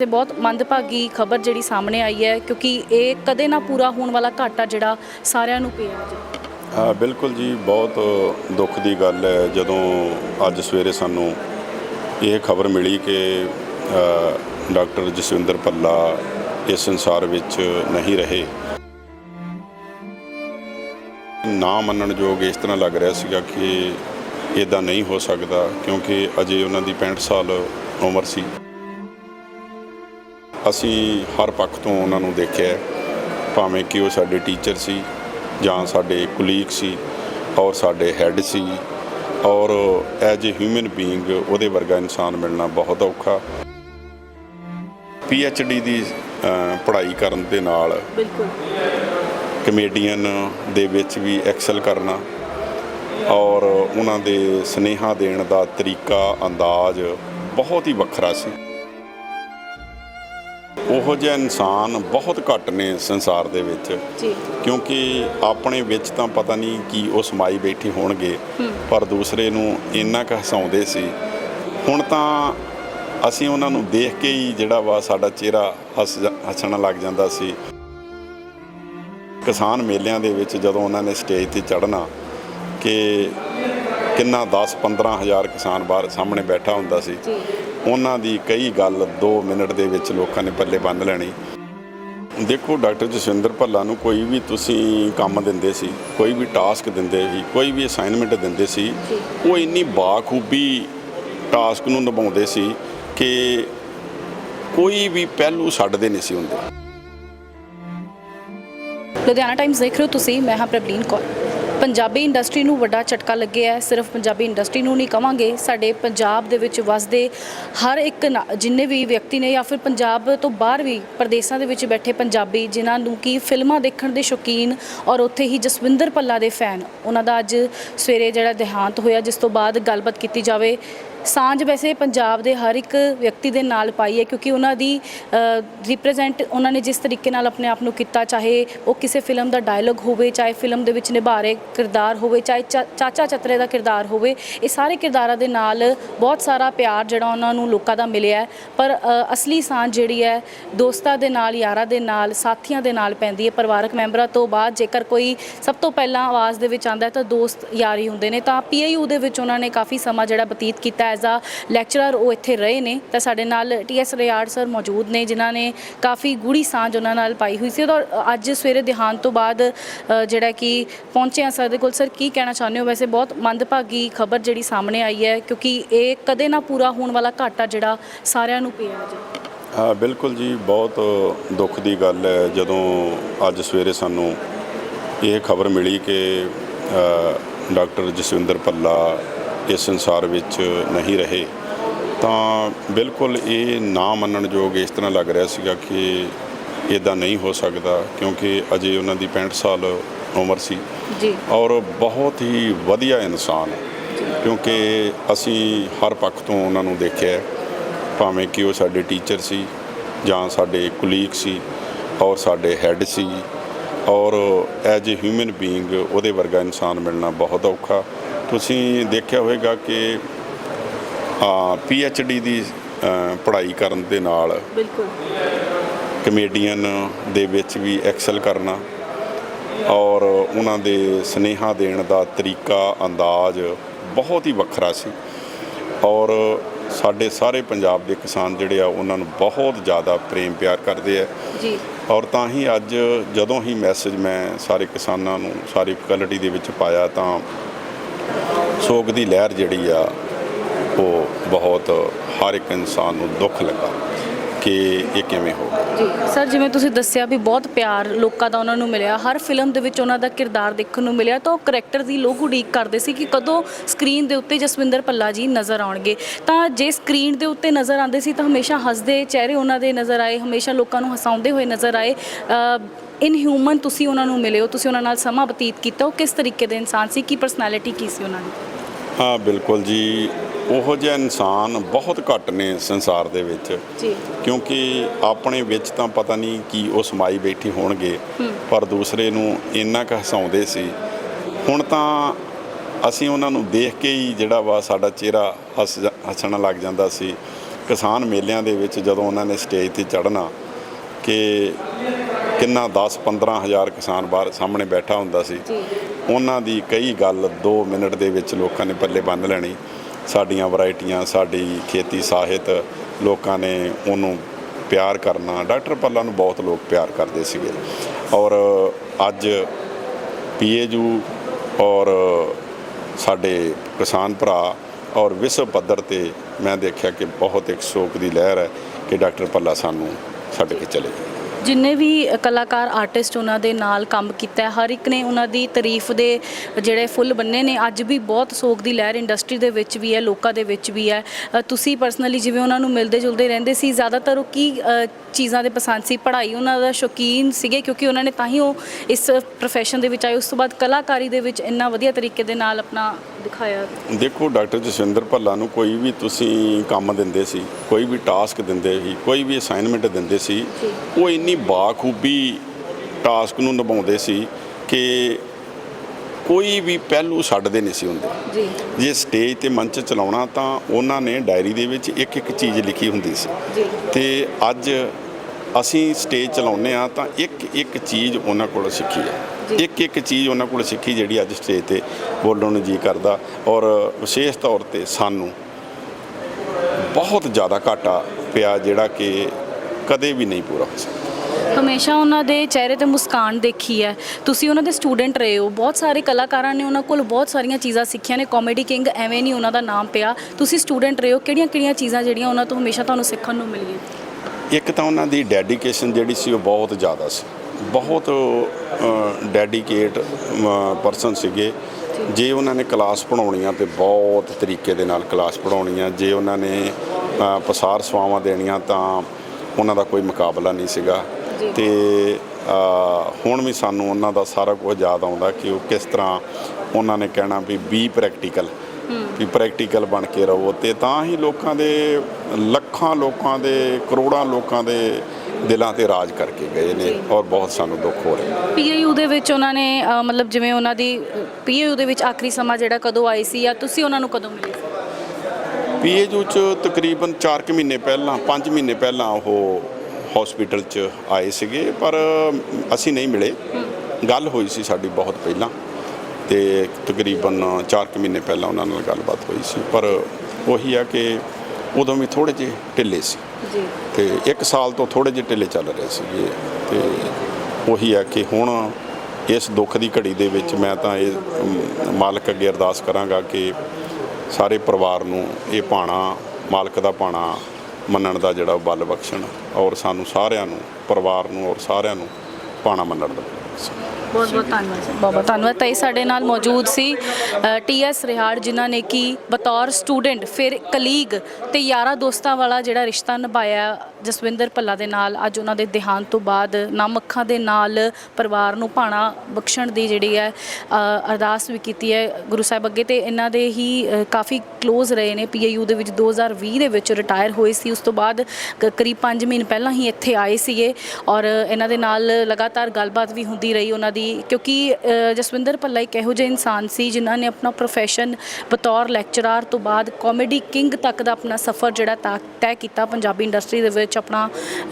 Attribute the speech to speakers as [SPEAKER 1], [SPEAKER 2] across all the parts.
[SPEAKER 1] ਤੇ ਬਹੁਤ ਮੰਦਭਾਗੀ ਖਬਰ ਜਿਹੜੀ ਸਾਹਮਣੇ ਆਈ ਹੈ, ਕਿਉਂਕਿ ਇਹ ਕਦੇ ਨਾ ਪੂਰਾ ਹੋਣ ਵਾਲਾ ਘਾਟਾ ਜਿਹੜਾ ਸਾਰਿਆਂ ਨੂੰ ਪਿਆ ਜੀ।
[SPEAKER 2] ਹਾਂ, ਬਿਲਕੁਲ ਜੀ, ਬਹੁਤ ਦੁੱਖ ਦੀ ਗੱਲ ਹੈ, ਜਦੋਂ ਅੱਜ ਸਵੇਰੇ ਸਾਨੂੰ ਇਹ ਖਬਰ ਮਿਲੀ ਕਿ ਡਾਕਟਰ ਜਸਵਿੰਦਰ ਪੱਲਾ ਇਸ ਸੰਸਾਰ ਵਿੱਚ ਨਹੀਂ ਰਹੇ। ਨਾ ਮੰਨਣ ਯੋਗ ਇਸ ਤਰ੍ਹਾਂ ਲੱਗ ਰਿਹਾ ਸੀਗਾ ਕਿ ਇਦਾਂ ਨਹੀਂ ਹੋ ਸਕਦਾ, ਕਿਉਂਕਿ ਅਜੇ ਉਹਨਾਂ ਦੀ 65 ਸਾਲ ਉਮਰ ਸੀ। ਅਸੀਂ ਹਰ ਪੱਖ ਤੋਂ ਉਹਨਾਂ ਨੂੰ ਦੇਖਿਆ। ਭਾਵੇਂ ਕਿ ਉਹ ਸਾਡੇ ਟੀਚਰ ਸੀ ਜਾਂ ਸਾਡੇ ਕੁਲੀਗ ਸੀ ਔਰ ਸਾਡੇ ਹੈੱਡ ਸੀ ਔਰ ਐਜ ਅ ਹਿਊਮਨ ਬੀਇੰਗ ਉਹਦੇ ਵਰਗਾ ਇਨਸਾਨ ਮਿਲਣਾ ਬਹੁਤ ਔਖਾ ਪੀ ਐਚ ਡੀ ਦੀ ਪੜ੍ਹਾਈ ਕਰਨ ਦੇ ਨਾਲ
[SPEAKER 1] ਬਿਲਕੁਲ
[SPEAKER 2] ਕਮੇਡੀਅਨ ਦੇ ਵਿੱਚ ਵੀ ਐਕਸਲ ਕਰਨਾ ਔਰ ਉਹਨਾਂ ਦੇ ਸਨੇਹਾ ਦੇਣ ਦਾ ਤਰੀਕਾ ਅੰਦਾਜ਼ ਬਹੁਤ ਹੀ ਵੱਖਰਾ ਸੀ ਉਹੋ ਜਿਹਾ ਇਨਸਾਨ ਬਹੁਤ ਘੱਟ ਨੇ ਸੰਸਾਰ ਦੇ ਵਿੱਚ।
[SPEAKER 1] ਜੀ।
[SPEAKER 2] ਕਿਉਂਕਿ ਆਪਣੇ ਵਿੱਚ ਤਾਂ ਪਤਾ ਨਹੀਂ ਕੀ ਉਹ ਸਮਾਈ ਬੈਠੇ ਹੋਣਗੇ ਪਰ ਦੂਸਰੇ ਨੂੰ ਇੰਨਾ ਕੁ ਹਸਾਉਂਦੇ ਸੀ। ਹੁਣ ਤਾਂ ਅਸੀਂ ਉਹਨਾਂ ਨੂੰ ਦੇਖ ਕੇ ਹੀ ਜਿਹੜਾ ਵਾ ਸਾਡਾ ਚਿਹਰਾ ਹੱਸਣ ਲੱਗ ਜਾਂਦਾ ਸੀ। ਕਿਸਾਨ ਮੇਲਿਆਂ ਦੇ ਵਿੱਚ ਜਦੋਂ ਉਹਨਾਂ ਨੇ ਸਟੇਜ ਤੇ ਚੜ੍ਹਨਾ ਕਿ ਕਿੰਨਾ 10 15 ਹਜ਼ਾਰ ਕਿਸਾਨ ਬਾਹਰ ਸਾਹਮਣੇ ਬੈਠਾ ਹੁੰਦਾ ਸੀ।
[SPEAKER 1] ਜੀ।
[SPEAKER 2] ਉਹਨਾਂ ਦੀ ਕਈ ਗੱਲ 2 ਮਿੰਟ ਦੇ ਵਿੱਚ ਲੋਕਾਂ ਨੇ ਪੱਲੇ ਬੰਨ ਲੈਣੀ। ਦੇਖੋ, ਡਾਕਟਰ ਜਸਵਿੰਦਰ ਭੱਲਾ ਨੂੰ ਕੋਈ ਵੀ ਤੁਸੀਂ ਕੰਮ ਦਿੰਦੇ ਸੀ, ਕੋਈ ਵੀ ਟਾਸਕ ਦਿੰਦੇ ਸੀ, ਕੋਈ ਵੀ ਅਸਾਈਨਮੈਂਟ ਦਿੰਦੇ ਸੀ, ਉਹ ਇੰਨੀ ਬਾਖੂਬੀ ਟਾਸਕ ਨੂੰ ਨਿਭਾਉਂਦੇ ਸੀ ਕਿ ਕੋਈ ਵੀ ਪਹਿਲੂ ਛੱਡਦੇ ਨਹੀਂ ਸੀ ਹੁੰਦੇ।
[SPEAKER 1] ਲੁਧਿਆਣਾ ਟਾਈਮਸ ਦੇਖ ਰਹੇ ਹੋ ਤੁਸੀਂ, ਮੈਂ ਹਾਂ ਪ੍ਰਬਲੀਨ ਕੌਰ। ਪੰਜਾਬੀ ਇੰਡਸਟਰੀ ਨੂੰ ਵੱਡਾ ਝਟਕਾ ਲੱਗਿਆ ਹੈ। ਸਿਰਫ ਪੰਜਾਬੀ ਇੰਡਸਟਰੀ ਨੂੰ ਨਹੀਂ ਕਵਾਂਗੇ, ਸਾਡੇ ਪੰਜਾਬ ਦੇ ਵਿੱਚ ਵਸਦੇ ਹਰ ਇੱਕ ਨਾ- ਜਿੰਨੇ ਵੀ ਵਿਅਕਤੀ ਨੇ ਜਾਂ ਫਿਰ ਪੰਜਾਬ ਤੋਂ ਬਾਹਰ ਵੀ ਪ੍ਰਦੇਸ਼ਾਂ ਦੇ ਵਿੱਚ ਬੈਠੇ ਪੰਜਾਬੀ, ਜਿਨ੍ਹਾਂ ਨੂੰ ਕੀ ਫਿਲਮਾਂ ਦੇਖਣ ਦੇ ਸ਼ੌਕੀਨ ਔਰ ਉੱਥੇ ਹੀ ਜਸਵਿੰਦਰ ਪੱਲਾ ਦੇ ਫੈਨ, ਉਹਨਾਂ ਦਾ ਅੱਜ ਸਵੇਰੇ ਜਿਹੜਾ ਦੇਹਾਂਤ ਹੋਇਆ, ਜਿਸ ਤੋਂ ਬਾਅਦ ਗੱਲਬਾਤ ਕੀਤੀ ਜਾਵੇ। ਸਾਂਝ ਵੈਸੇ ਪੰਜਾਬ ਦੇ ਹਰ ਇੱਕ ਵਿਅਕਤੀ ਦੇ ਨਾਲ ਪਾਈ ਹੈ, ਕਿਉਂਕਿ ਉਹਨਾਂ ਦੀ ਰਿਪਰੈਜ਼ੈਂਟ ਉਹਨਾਂ ਨੇ ਜਿਸ ਤਰੀਕੇ ਨਾਲ ਆਪਣੇ ਆਪ ਨੂੰ ਕੀਤਾ, ਚਾਹੇ ਉਹ ਕਿਸੇ ਫਿਲਮ ਦਾ ਡਾਇਲੋਗ ਹੋਵੇ, ਚਾਹੇ ਫਿਲਮ ਦੇ ਵਿੱਚ ਨਿਭਾ ਰਹੇ ਕਿਰਦਾਰ ਹੋਵੇ, ਚਾਹੇ ਚਾ- ਚਾਚਾ ਚਤਰੇ ਦਾ ਕਿਰਦਾਰ ਹੋਵੇ, ਇਹ ਸਾਰੇ ਕਿਰਦਾਰਾਂ ਦੇ ਨਾਲ ਬਹੁਤ ਸਾਰਾ ਪਿਆਰ ਜਿਹੜਾ ਉਹਨਾਂ ਨੂੰ ਲੋਕਾਂ ਦਾ ਮਿਲਿਆ ਪਰ ਅਸਲੀ ਸਾਂਝ ਜਿਹੜੀ ਹੈ, ਦੋਸਤਾਂ ਦੇ ਨਾਲ, ਯਾਰਾਂ ਦੇ ਨਾਲ, ਸਾਥੀਆਂ ਦੇ ਨਾਲ ਪੈਂਦੀ ਹੈ। ਪਰਿਵਾਰਕ ਮੈਂਬਰਾਂ ਤੋਂ ਬਾਅਦ ਜੇਕਰ ਕੋਈ ਸਭ ਤੋਂ ਪਹਿਲਾਂ ਆਵਾਜ਼ ਦੇ ਵਿੱਚ ਆਂਦਾ ਤਾਂ ਦੋਸਤ ਯਾਰੀ ਹੁੰਦੇ ਨੇ। ਤਾਂ ਪੀਆਈਯੂ ਦੇ ਵਿੱਚ ਉਹਨਾਂ ਨੇ ਕਾਫੀ ਸਮਾਂ ਜਿਹੜਾ ਬਤੀਤ ਕੀਤਾ ਐਜ਼ ਆ ਲੈਕਚਰਰ ਉਹ ਇੱਥੇ ਰਹੇ ਨੇ, ਤਾਂ ਸਾਡੇ ਨਾਲ ਟੀਐਸ ਰਿਆੜ ਸਰ ਮੌਜੂਦ ਨੇ, ਜਿਨ੍ਹਾਂ ਨੇ ਕਾਫੀ ਗੂੜੀ ਸਾਂਝ ਉਹਨਾਂ ਨਾਲ ਪਾਈ ਹੋਈ ਸੀ। ਔਰ ਅੱਜ ਸਵੇਰੇ ਦੇਹਾਂਤ ਤੋਂ ਬਾਅਦ ਜਿਹੜਾ ਕਿ ਪਹੁੰਚੇ ਆ ਸਰ ਦੇ ਕੋਲ। ਸਰ ਕੀ ਕਹਿਣਾ ਚਾਹੁੰਦੇ ਹੋ? ਵੈਸੇ ਬਹੁਤ ਮੰਦਭਾਗੀ ਖਬਰ ਜਿਹੜੀ ਸਾਹਮਣੇ ਆਈ ਹੈ, ਕਿਉਂਕਿ ਇਹ ਕਦੇ ਨਾ ਪੂਰਾ ਹੋਣ ਵਾਲਾ ਘਾਟਾ ਜਿਹੜਾ ਸਾਰਿਆਂ ਨੂੰ ਪਿਆ ਹੈ ਜੀ।
[SPEAKER 2] ਹਾਂ, ਬਿਲਕੁਲ ਜੀ, ਬਹੁਤ ਦੁੱਖ ਦੀ ਗੱਲ ਹੈ। ਜਦੋਂ ਅੱਜ ਸਵੇਰੇ ਸਾਨੂੰ ਇਹ ਖਬਰ ਮਿਲੀ ਕਿ ਡਾਕਟਰ ਜਸਵਿੰਦਰ ਪੱਲਾ ਇਸ ਸੰਸਾਰ ਵਿੱਚ ਨਹੀਂ ਰਹੇ ਤਾਂ ਬਿਲਕੁਲ ਇਹ ਨਾ ਮੰਨਣ ਯੋਗ ਇਸ ਤਰ੍ਹਾਂ ਲੱਗ ਰਿਹਾ ਸੀਗਾ ਕਿ ਇਦਾਂ ਨਹੀਂ ਹੋ ਸਕਦਾ ਕਿਉਂਕਿ ਅਜੇ ਉਹਨਾਂ ਦੀ 65 ਸਾਲ ਉਮਰ ਸੀ
[SPEAKER 1] ਜੀ
[SPEAKER 2] ਔਰ ਬਹੁਤ ਹੀ ਵਧੀਆ ਇਨਸਾਨ ਕਿਉਂਕਿ ਅਸੀਂ ਹਰ ਪੱਖ ਤੋਂ ਉਹਨਾਂ ਨੂੰ ਦੇਖਿਆ। ਭਾਵੇਂ ਕਿ ਉਹ ਸਾਡੇ ਟੀਚਰ ਸੀ ਜਾਂ ਸਾਡੇ ਕੁਲੀਗ ਸੀ ਔਰ ਸਾਡੇ ਹੈੱਡ ਸੀ ਔਰ ਐਜ ਅ ਹਿਊਮਨ ਬੀਇੰਗ ਉਹਦੇ ਵਰਗਾ ਇਨਸਾਨ ਮਿਲਣਾ ਬਹੁਤ ਔਖਾ ਤੁਸੀਂ ਦੇਖਿਆ ਹੋਵੇਗਾ ਕਿ ਪੀ ਐਚ ਡੀ ਦੀ ਪੜ੍ਹਾਈ ਕਰਨ ਦੇ ਨਾਲ
[SPEAKER 1] ਬਿਲਕੁਲ।
[SPEAKER 2] ਕਮੇਡੀਅਨ ਦੇ ਵਿੱਚ ਵੀ ਐਕਸਲ ਕਰਨਾ ਔਰ ਉਹਨਾਂ ਦੇ ਸਨੇਹਾ ਦੇਣ ਦਾ ਤਰੀਕਾ ਅੰਦਾਜ਼ ਬਹੁਤ ਹੀ ਵੱਖਰਾ ਸੀ ਔਰ ਸਾਡੇ ਸਾਰੇ ਪੰਜਾਬ ਦੇ ਕਿਸਾਨ ਜਿਹੜੇ ਆ ਉਹਨਾਂ ਨੂੰ ਬਹੁਤ ਜ਼ਿਆਦਾ ਪ੍ਰੇਮ ਪਿਆਰ ਕਰਦੇ ਆ।
[SPEAKER 1] ਜੀ।
[SPEAKER 2] ਔਰ ਤਾਂ ਹੀ ਅੱਜ ਜਦੋਂ ਹੀ ਮੈਸੇਜ ਮੈਂ ਸਾਰੇ ਕਿਸਾਨਾਂ ਨੂੰ ਸਾਰੀ ਕੁਆਲਿਟੀ ਦੇ ਵਿੱਚ ਪਾਇਆ ਤਾਂ ਸੋਗ ਦੀ ਲਹਿਰ ਜਿਹੜੀ ਆ ਉਹ ਬਹੁਤ ਹਰ ਇੱਕ ਇਨਸਾਨ ਨੂੰ ਦੁੱਖ ਲੱਗਾ। ਕਿ ਇਹ ਕਿਵੇਂ ਹੋ ਗਿਆ?
[SPEAKER 1] ਜੀ ਸਰ ਜਿਵੇਂ ਤੁਸੀਂ ਦੱਸਿਆ ਵੀ ਬਹੁਤ ਪਿਆਰ ਲੋਕਾਂ ਦਾ ਉਹਨਾਂ ਨੂੰ ਮਿਲਿਆ ਹਰ ਫਿਲਮ ਦੇ ਵਿੱਚ ਉਹਨਾਂ ਦਾ ਕਿਰਦਾਰ ਦੇਖਣ ਨੂੰ ਮਿਲਿਆ ਤਾਂ ਉਹ ਕਰੈਕਟਰ ਦੀ ਲੋਕ ਉਡੀਕ ਕਰਦੇ ਸੀ ਕਿ ਕਦੋਂ ਸਕਰੀਨ ਦੇ ਉੱਤੇ ਜਸਵਿੰਦਰ ਪੱਲਾ ਜੀ ਨਜ਼ਰ ਆਉਣਗੇ। ਤਾਂ ਜੇ ਸਕਰੀਨ ਦੇ ਉੱਤੇ ਨਜ਼ਰ ਆਉਂਦੇ ਸੀ ਤਾਂ ਹਮੇਸ਼ਾ ਹੱਸਦੇ ਚਿਹਰੇ ਉਹਨਾਂ ਦੇ ਨਜ਼ਰ ਆਏ ਹਮੇਸ਼ਾ ਲੋਕਾਂ ਨੂੰ ਹਸਾਉਂਦੇ ਹੋਏ ਨਜ਼ਰ ਆਏ। ਇਨ ਹਿਊਮਨ ਤੁਸੀਂ ਉਹਨਾਂ ਨੂੰ ਮਿਲੇ ਹੋ ਤੁਸੀਂ ਉਹਨਾਂ ਨਾਲ ਸਮਾਂ ਬਤੀਤ ਕੀਤਾ ਉਹ ਕਿਸ ਤਰੀਕੇ ਦੇ ਇਨਸਾਨ ਸੀ ਕੀ ਪਰਸਨੈਲਿਟੀ ਕੀ ਸੀ ਉਹਨਾਂ ਦੀ?
[SPEAKER 2] ਹਾਂ ਬਿਲਕੁਲ ਜੀ। ਉਹੋ ਜਿਹਾ ਇਨਸਾਨ ਬਹੁਤ ਘੱਟ ਨੇ ਸੰਸਾਰ ਦੇ ਵਿੱਚ।
[SPEAKER 1] ਜੀ।
[SPEAKER 2] ਕਿਉਂਕਿ ਆਪਣੇ ਵਿੱਚ ਤਾਂ ਪਤਾ ਨਹੀਂ ਕੀ ਉਹ ਸਮਾਈ ਬੈਠੇ ਹੋਣਗੇ ਪਰ ਦੂਸਰੇ ਨੂੰ ਇੰਨਾ ਕੁ ਹਸਾਉਂਦੇ ਸੀ। ਹੁਣ ਤਾਂ ਅਸੀਂ ਉਹਨਾਂ ਨੂੰ ਦੇਖ ਕੇ ਹੀ ਜਿਹੜਾ ਵਾ ਸਾਡਾ ਚਿਹਰਾ ਹੱਸਣ ਲੱਗ ਜਾਂਦਾ ਸੀ। ਕਿਸਾਨ ਮੇਲਿਆਂ ਦੇ ਵਿੱਚ ਜਦੋਂ ਉਹਨਾਂ ਨੇ ਸਟੇਜ ਤੇ ਚੜ੍ਹਨਾ ਕਿ ਕਿੰਨਾ 10 15 ਹਜ਼ਾਰ ਕਿਸਾਨ ਬਾਹਰ ਸਾਹਮਣੇ ਬੈਠਾ ਹੁੰਦਾ ਸੀ। ਉਹਨਾਂ ਦੀ ਕਈ ਗੱਲ 2 ਮਿੰਟ ਦੇ ਵਿੱਚ ਲੋਕਾਂ ਨੇ ਪੱਲੇ ਬੰਨ ਲੈਣੀ। ਸਾਡੀਆਂ ਵੈਰਾਈਟੀਆਂ, ਸਾਡੀ ਖੇਤੀ ਸਾਹਿਤ ਲੋਕਾਂ ਨੇ ਉਹਨੂੰ ਪਿਆਰ ਕਰਨਾ, ਡਾਕਟਰ ਪੱਲਾ ਨੂੰ ਬਹੁਤ ਲੋਕ ਪਿਆਰ ਕਰਦੇ ਸੀਗੇ। ਔਰ ਅੱਜ ਪੀਏਯੂ ਔਰ ਸਾਡੇ ਕਿਸਾਨ ਭਰਾ ਔਰ ਵਿਸ਼ਵ ਪੱਧਰ ਤੇ ਮੈਂ ਦੇਖਿਆ ਕਿ ਬਹੁਤ ਇੱਕ ਸ਼ੋਕ ਦੀ ਲਹਿਰ ਹੈ ਕਿ ਡਾਕਟਰ ਪੱਲਾ ਸਾਨੂੰ ਛੱਡ ਕੇ ਚਲੇ ਗਏ।
[SPEAKER 1] ਜਿੰਨੇ ਵੀ ਕਲਾਕਾਰ ਆਰਟਿਸਟ ਉਹਨਾਂ ਦੇ ਨਾਲ ਕੰਮ ਕੀਤਾ ਹੈ, ਹਰ ਇੱਕ ਨੇ ਉਹਨਾਂ ਦੀ ਤਾਰੀਫ ਦੇ ਜਿਹੜੇ ਫੁੱਲ ਬੰਨੇ ਨੇ ਅੱਜ ਵੀ ਬਹੁਤ ਸੋਗ ਦੀ ਲਹਿਰ ਇੰਡਸਟਰੀ ਦੇ ਵਿੱਚ ਵੀ ਹੈ ਲੋਕਾਂ ਦੇ ਵਿੱਚ ਵੀ ਹੈ। ਅ, ਤੁਸੀਂ ਪਰਸਨਲੀ ਜਿਵੇਂ ਉਹਨਾਂ ਨੂੰ ਮਿਲਦੇ ਜੁਲਦੇ ਰਹਿੰਦੇ ਸੀ ਜ਼ਿਆਦਾਤਰ ਉਹ ਕੀ ਅ, ਚੀਜ਼ਾਂ ਦੇ ਪਸੰਦ ਸੀ? ਪੜ੍ਹਾਈ ਉਹਨਾਂ ਦਾ ਸ਼ੌਕੀਨ ਸੀਗੇ ਕਿਉਂਕਿ ਉਹਨਾਂ ਨੇ ਤਾਂ ਹੀ ਉਹ ਇਸ ਪ੍ਰੋਫੈਸ਼ਨ ਦੇ ਵਿੱਚ ਆਏ ਉਸ ਤੋਂ ਬਾਅਦ ਕਲਾਕਾਰੀ ਦੇ ਵਿੱਚ ਇੰਨਾ ਵਧੀਆ ਤਰੀਕੇ ਦੇ ਨਾਲ ਆਪਣਾ ਦਿਖਾਇਆ।
[SPEAKER 2] ਦੇਖੋ ਡਾਕਟਰ ਜਸਵਿੰਦਰ ਭੱਲਾ ਨੂੰ ਕੋਈ ਵੀ ਤੁਸੀਂ ਕੰਮ ਦਿੰਦੇ ਸੀ ਕੋਈ ਵੀ ਟਾਸਕ ਦਿੰਦੇ ਸੀ ਕੋਈ ਵੀ ਅਸਾਈਨਮੈਂਟ ਦਿੰਦੇ ਸੀ। ਉਹ ਇੰਨੀ ਬਾਖੂਬੀ ਟਾਸਕ ਨੂੰ ਨਿਭਾਉਂਦੇ ਸੀ ਕਿ ਕੋਈ ਵੀ ਪਹਿਲੂ ਛੱਡਦੇ ਨਹੀਂ ਸੀ ਹੁੰਦੇ।
[SPEAKER 1] ਜੀ।
[SPEAKER 2] ਜੇ ਸਟੇਜ ਤੇ ਮੰਚ ਚਲਾਉਣਾ ਤਾਂ ਉਹਨਾਂ ਨੇ ਡਾਇਰੀ ਦੇ ਵਿੱਚ ਇੱਕ ਇੱਕ ਚੀਜ਼ ਲਿਖੀ ਹੁੰਦੀ ਸੀ।
[SPEAKER 1] ਜੀ।
[SPEAKER 2] ਤੇ ਅੱਜ ਅਸੀਂ ਸਟੇਜ ਚਲਾਉਂਦੇ ਆ ਤਾਂ ਇੱਕ ਇੱਕ ਚੀਜ਼ ਉਹਨਾਂ ਕੋਲ ਸਿੱਖੀ ਹੈ। ਇੱਕ ਇੱਕ ਚੀਜ਼ ਉਹਨਾਂ ਕੋਲ ਸਿੱਖੀ ਜਿਹੜੀ ਅੱਜ ਸਟੇਜ ਤੇ ਬੋਲਣ ਨੂੰ ਜੀ ਕਰਦਾ ਔਰ ਵਿਸ਼ੇਸ਼ ਤੌਰ ਤੇ ਸਾਨੂੰ ਬਹੁਤ ਜ਼ਿਆਦਾ ਘਾਟਾ ਪਿਆ ਜਿਹੜਾ ਕਿ ਕਦੇ ਵੀ ਨਹੀਂ ਪੂਰਾ ਹੋ ਸਕਦਾ।
[SPEAKER 1] ਹਮੇਸ਼ਾ ਉਹਨਾਂ ਦੇ ਚਿਹਰੇ ਤੇ ਮੁਸਕਾਨ ਦੇਖੀ ਹੈ। ਤੁਸੀਂ ਉਹਨਾਂ ਦੇ ਸਟੂਡੈਂਟ ਰਹੇ ਹੋ। ਬਹੁਤ ਸਾਰੇ ਕਲਾਕਾਰਾਂ ਨੇ ਉਹਨਾਂ ਕੋਲ ਬਹੁਤ ਸਾਰੀਆਂ ਚੀਜ਼ਾਂ ਸਿੱਖੀਆਂ ਨੇ। ਕਾਮੇਡੀ ਕਿੰਗ ਐਵੇਂ ਨਹੀਂ ਉਹਨਾਂ ਦਾ ਨਾਮ ਪਿਆ। ਤੁਸੀਂ ਸਟੂਡੈਂਟ ਰਹੇ ਹੋ। ਕਿਹੜੀਆਂ ਕਿਹੜੀਆਂ ਚੀਜ਼ਾਂ ਜਿਹੜੀਆਂ ਉਹਨਾਂ ਤੋਂ ਹਮੇਸ਼ਾ ਤੁਹਾਨੂੰ ਸਿੱਖਣ ਨੂੰ ਮਿਲੀਆਂ?
[SPEAKER 2] ਇੱਕ ਤਾਂ ਉਹਨਾਂ ਦੀ ਡੈਡੀਕੇਸ਼ਨ ਜਿਹੜੀ ਸੀ ਉਹ ਬਹੁਤ ਜ਼ਿਆਦਾ ਸੀ। ਬਹੁਤ ਡੈਡੀਕੇਟ ਪਰਸਨ ਸੀਗੇ। ਜੇ ਉਹਨਾਂ ਨੇ ਕਲਾਸ ਪੜਾਉਣੀਆਂ ਤੇ ਬਹੁਤ ਤਰੀਕੇ ਦੇ ਨਾਲ ਕਲਾਸ ਪੜਾਉਣੀਆਂ ਜੇ ਉਹਨਾਂ ਨੇ ਪਸਾਰ ਸਵਾਵਾਂ ਦੇਣੀਆਂ ਤਾਂ ਉਹਨਾਂ ਦਾ ਕੋਈ ਮੁਕਾਬਲਾ ਨਹੀਂ ਸੀਗਾ। ਤੇ ਹੁਣ ਵੀ ਸਾਨੂੰ ਉਹਨਾਂ ਦਾ ਸਾਰਾ ਕੁਝ ਯਾਦ ਆਉਂਦਾ ਕਿ ਉਹ ਕਿਸ ਤਰ੍ਹਾਂ ਉਹਨਾਂ ਨੇ ਕਹਿਣਾ ਵੀ ਬੀ ਪ੍ਰੈਕਟੀਕਲ ਵੀ ਪ੍ਰੈਕਟੀਕਲ ਬਣ ਕੇ ਰਹੋ ਤੇ ਤਾਂ ਹੀ ਲੋਕਾਂ ਦੇ ਲੱਖਾਂ ਲੋਕਾਂ ਦੇ ਕਰੋੜਾਂ ਲੋਕਾਂ ਦੇ ਦਿਲਾਂ ਤੇ ਰਾਜ ਕਰਕੇ ਗਏ ਨੇ। ਔਰ ਬਹੁਤ ਸਾਨੂੰ ਦੁੱਖ ਹੋ ਰਿਹਾ।
[SPEAKER 1] ਪੀਏਯੂ ਦੇ ਵਿੱਚ ਉਹਨਾਂ ਨੇ ਮਤਲਬ ਜਿਵੇਂ ਉਹਨਾਂ ਦੀ ਪੀਏਯੂ ਦੇ ਵਿੱਚ ਆਖਰੀ ਸਮਾਂ ਜਿਹੜਾ ਕਦੋਂ ਆਈ ਸੀ ਜਾਂ ਤੁਸੀਂ ਉਹਨਾਂ ਨੂੰ ਕਦੋਂ ਮਿਲੇ?
[SPEAKER 2] ਪੀਏਯੂ ਚ ਤਕਰੀਬਨ 4 ਕੁ ਮਹੀਨੇ ਪਹਿਲਾਂ 5 ਮਹੀਨੇ ਪਹਿਲਾਂ ਉਹ ਹਸਪੀਟਲ ਚ ਆਏ ਸੀਗੇ ਪਰ ਅਸੀਂ ਨਹੀਂ ਮਿਲੇ। ਗੱਲ ਹੋਈ ਸੀ ਸਾਡੀ ਬਹੁਤ ਪਹਿਲਾਂ ਤੇ ਤਕਰੀਬਨ 4 ਕੁ ਮਹੀਨੇ ਪਹਿਲਾਂ ਉਹਨਾਂ ਨਾਲ ਗੱਲਬਾਤ ਹੋਈ ਸੀ। ਪਰ ਉਹੀ ਆ ਕਿ ਉਦੋਂ ਵੀ ਥੋੜੇ ਜਿਹੇ ਢਿੱਲੇ ਸੀ।
[SPEAKER 1] ਜੀ।
[SPEAKER 2] ਤੇ ਇੱਕ ਸਾਲ ਤੋਂ ਥੋੜੇ ਜਿਹੇ ਢਿੱਲੇ ਚੱਲ ਰਹੇ ਸੀਗੇ। ਤੇ ਉਹੀ ਆ ਕਿ ਹੁਣ ਇਸ ਦੁੱਖ ਦੀ ਘੜੀ ਦੇ ਵਿੱਚ ਮੈਂ ਤਾਂ ਇਹ ਮਾਲਕ ਅੱਗੇ ਅਰਦਾਸ ਕਰਾਂਗਾ ਕਿ ਸਾਰੇ ਪਰਿਵਾਰ ਨੂੰ ਇਹ ਭਾਣਾ ਮਾਲਕ ਦਾ ਭਾਣਾ ਮੰਨਣ ਦਾ ਜਿਹੜਾ ਉਹ ਬਲ ਬਖਸ਼ਣ ਔਰ ਸਾਨੂੰ ਸਾਰਿਆਂ ਨੂੰ, ਪਰਿਵਾਰ ਨੂੰ ਔਰ ਸਾਰਿਆਂ ਨੂੰ ਪਾਣਾ ਮੰਨਣ ਦਾ। ਬਲ
[SPEAKER 1] ਬਹੁਤ ਬਹੁਤ ਧੰਨਵਾਦ ਸਰ। ਬਹੁਤ ਬਹੁਤ ਧੰਨਵਾਦ। ਤਾਂ ਇਹ ਸਾਡੇ ਨਾਲ ਮੌਜੂਦ ਸੀ ਟੀਐਸ ਰਿਹਾੜ, ਜਿਨ੍ਹਾਂ ਨੇ ਕਿ ਬਤੌਰ ਸਟੂਡੈਂਟ, ਫਿਰ ਕਲੀਗ ਤੇ ਯਾਰਾ ਦੋਸਤਾਂ ਵਾਲਾ ਜਿਹੜਾ ਰਿਸ਼ਤਾ ਨਿਭਾਇਆ ਜਸਵਿੰਦਰ ਭੱਲਾ ਦੇ ਨਾਲ। ਅੱਜ ਉਹਨਾਂ ਦੇ ਦੇਹਾਂਤ ਤੋਂ ਬਾਅਦ ਨਮ ਅੱਖਾਂ ਦੇ ਨਾਲ ਪਰਿਵਾਰ ਨੂੰ ਭਾਣਾ ਬਖਸ਼ਣ ਦੀ ਜਿਹੜੀ ਹੈ ਅਰਦਾਸ ਵੀ ਕੀਤੀ ਹੈ ਗੁਰੂ ਸਾਹਿਬ ਅੱਗੇ ਤੇ ਇਹਨਾਂ ਦੇ ਹੀ ਕਾਫੀ ক্লোਜ਼ ਰਹੇ ਨੇ। ਪੀਏਯੂ ਦੇ ਵਿੱਚ 2020 ਦੇ ਵਿੱਚ ਰਿਟਾਇਰ ਹੋਏ ਸੀ। ਉਸ ਤੋਂ ਬਾਅਦ ਕਰੀਬ 5 ਮਹੀਨੇ ਪਹਿਲਾਂ ਹੀ ਇੱਥੇ ਆਏ ਸੀਗੇ ਔਰ ਇਹਨਾਂ ਦੇ ਨਾਲ ਲਗਾਤਾਰ ਗੱਲਬਾਤ ਵੀ ਹੁੰਦੀ ਰਹੀ। ਉਹਨਾਂ ਦੀ ਕਿਉਂਕਿ ਜਸਵਿੰਦਰ ਭੱਲਾ ਇੱਕ ਇਹੋ ਜਿਹੇ ਇਨਸਾਨ ਸੀ ਜਿਨ੍ਹਾਂ ਨੇ ਆਪਣਾ ਪ੍ਰੋਫੈਸ਼ਨ ਬਤੌਰ ਲੈਕਚਰਰ ਤੋਂ ਬਾਅਦ ਕਾਮੇਡੀ ਕਿੰਗ ਤੱਕ ਦਾ ਆਪਣਾ ਸਫ਼ਰ ਜਿਹੜਾ ਤਾ- ਤੈਅ ਕੀਤਾ ਪੰਜਾਬੀ ਇੰਡਸਟਰੀ ਦੇ ਵਿੱਚ ਆਪਣਾ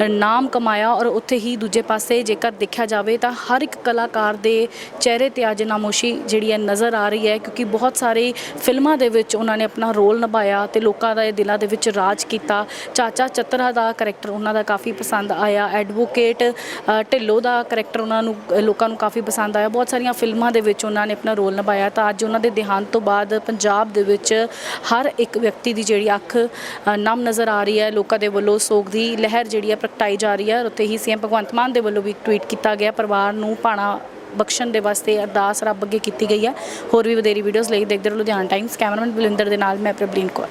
[SPEAKER 1] ਨਾਮ ਕਮਾਇਆ ਔਰ ਉੱਥੇ ਹੀ ਦੂਜੇ ਪਾਸੇ ਜੇਕਰ ਦੇਖਿਆ ਜਾਵੇ ਤਾਂ ਹਰ ਇੱਕ ਕਲਾਕਾਰ ਦੇ ਚਿਹਰੇ ਤੇ ਅੱਜ ਨਾਮੋਸ਼ੀ ਜਿਹੜੀ ਹੈ ਨਜ਼ਰ ਆ ਰਹੀ ਹੈ ਕਿਉਂਕਿ ਬਹੁਤ ਸਾਰੇ ਫਿਲਮਾਂ ਦੇ ਵਿੱਚ ਉਹਨਾਂ ਨੇ ਆਪਣਾ ਰੋਲ ਨਿਭਾਇਆ ਤੇ ਲੋਕਾਂ ਦੇ ਦਿਲਾਂ ਦੇ ਵਿੱਚ ਰਾਜ ਕੀਤਾ। ਚਾਚਾ ਚਤਰਾ ਦਾ ਕਰੈਕਟਰ ਉਹਨਾਂ ਦਾ ਕਾਫੀ ਪਸੰਦ ਆਇਆ ਐਡਵੋਕੇਟ ਅ, ਢਿੱਲੋਂ ਦਾ ਕਰੈਕਟਰ ਉਹਨਾਂ ਨੂੰ ਲੋਕਾਂ ਨੂੰ ਕਾਫੀ ਕਾਫੀ ਪਸੰਦ ਆਇਆ। ਬਹੁਤ ਸਾਰੀਆਂ ਫਿਲਮਾਂ ਦੇ ਵਿੱਚ ਉਹਨਾਂ ਨੇ ਆਪਣਾ ਰੋਲ ਨਿਭਾਇਆ। ਤਾਂ ਅੱਜ ਉਹਨਾਂ ਦੇ ਦੇਹਾਂਤ ਤੋਂ ਬਾਅਦ ਪੰਜਾਬ ਦੇ ਵਿੱਚ ਹਰ ਇੱਕ ਵਿਅਕਤੀ ਦੀ ਜਿਹੜੀ ਅੱਖ ਨਮ ਨਜ਼ਰ ਆ ਰਹੀ ਹੈ। ਲੋਕਾਂ ਦੇ ਵੱਲੋਂ ਸੋਗ ਦੀ ਲਹਿਰ ਜਿਹੜੀ ਹੈ ਪ੍ਰਗਟਾਈ ਜਾ ਰਹੀ ਹੈ ਔਰ ਉੱਥੇ ਹੀ ਸੀਐਮ ਭਗਵੰਤ ਮਾਨ ਦੇ ਵੱਲੋਂ ਵੀ ਇੱਕ ਟਵੀਟ ਕੀਤਾ ਗਿਆ। ਪਰਿਵਾਰ ਨੂੰ ਭਾਣਾ ਬਖਸ਼ਣ ਦੇ ਵਾਸਤੇ ਅਰਦਾਸ ਰੱਬ ਅੱਗੇ ਕੀਤੀ ਗਈ ਹੈ। ਹੋਰ ਵੀ ਵਧੇਰੀ ਵੀਡੀਓਜ਼ ਲਈ ਦੇਖਦੇ ਰਹੋ ਲੁਧਿਆਣਾ ਟਾਈਮਸ ਕੈਮਰਾਮੈਨ ਬਲਿੰਦਰ ਦੇ ਨਾਲ ਮੈਂ ਪ੍ਰਬਲੀਨ ਕੌਰ।